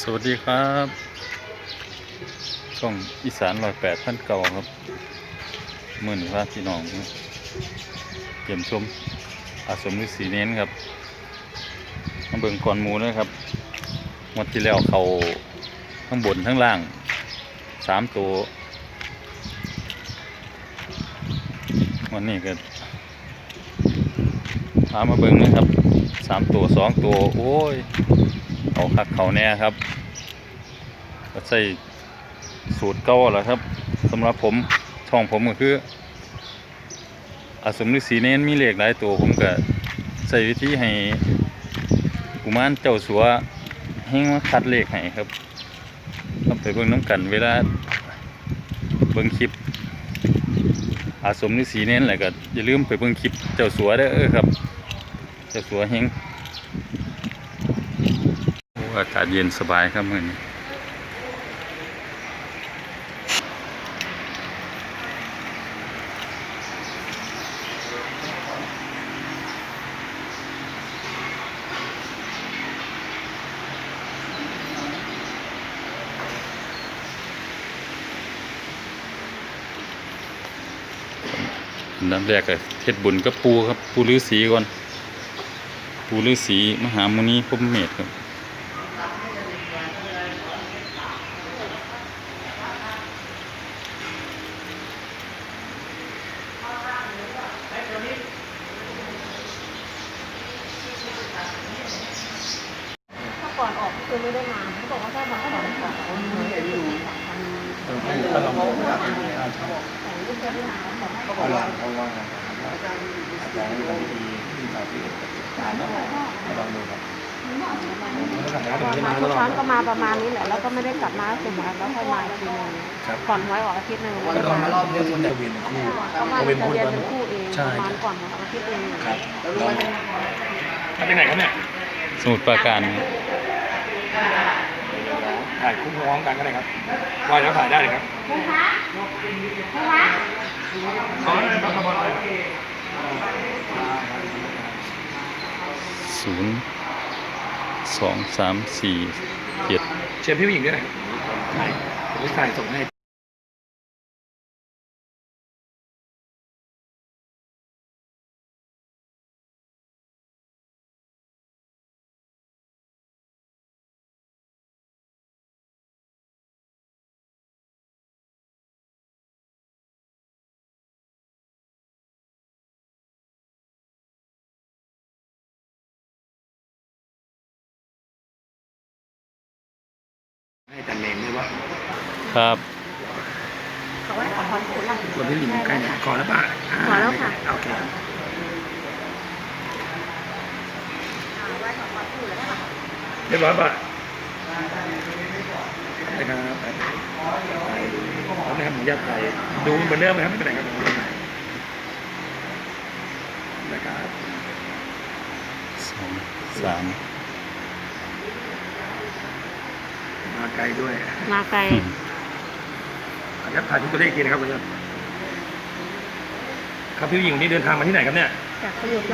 สวัสดีครับช่องอีสานร้อยแปดพันเก่าครับมื่นี้พาพี่น้องเยี่ยมชมอาสมฤาษีเน้นครับมาเบิ่งก่อนหมูนะครับงวดที่แล้วเขาข้างบนทั้งล่างสามตัววันนี้ก็พามาเบิ่งนะครับ สามตัวสองตัว โอ้ยเขาคักเขาแน่ครับก็ใส่สูตรเก่าแหละครับสำหรับผมช่องผมก็คืออาสมฤาษีเน้นมีเหลขหลายตัวผมก็ใส่วิธีให้กุมารเจ้าสัวให้มาคัดเหลขให้ครับเอาไปเบิ่งน้ำกันเวลาเบิ่งคลิปอาสมฤาษีเน้นแหละก็อย่าลืมไปเบิ่งคลิปเจ้าสัวเด้เออครับ จ้าสัวเฮงอากาศเย็นสบายครับมือนี้อันดับแรกก็เฮ็ดบุญกับปูครับ ปูฤาษีก่อน ปูฤาษีมหามุนีพรหมเมธครับถ้าก่อนออกคือไม่ได้มาเขาบอกว่าถ้ามาก่อนอกเขาไม่ได้อกจะได้มาแต่ไม่เขาบอกว่าเขาว่าอาจารย์อาจารย์ทำดีที่สาวที่ ลองดูครับทุกครั้งก็มาประมาณนี้แหละ แล้วก็ไม่ได้กลับมาสุมาแล้วค่อยมาอีกทีนึงก่อนไว้ออกอาทิตย์หนึ่งก็โดนมารอบนึงคนจะเวียนคู่ก็มาเขาเรีเป็นยนพูดเป็นกันคู่เองประมาณก่อนของอาทิตย์เองครับลองมาจากไหนครับเนี่ยสมุทรปราการถ่ายคู่พร้อมกันก็ได้ครับวายแล้วถ่ายได้เลยครับคุณคะคุณคะขอได้ครับขอบคุณ ศูนย์สองสามสี่เจ็ดเชิญพี่ผู้หญิงด้วยนะครับถ่ายผมจะถ่ายส่งให้ ให้อาจารย์เมนด้วยว่าครับขอไว้ขอพรคุณละคนที่หญิงใกล้เนี่ยขอแล้วป่ะาขอแล้วค่ะ โอเคครับเรียบร้อยป่ะนะครับไปแล้วนะครับผมอยากไปดูเหมือนเดิมไหมครับไม่เป็นไรครับผมนะครับสองสาม มาไกลด้วยมาไกลอืมขออนุญาตถ่ายทุกตัวเลขอีกทีนะครับคุณผู้ชมครับพี่ผู้หญิงนี่เดินทางมาที่ไหนครับเนี่ย จากสมุทร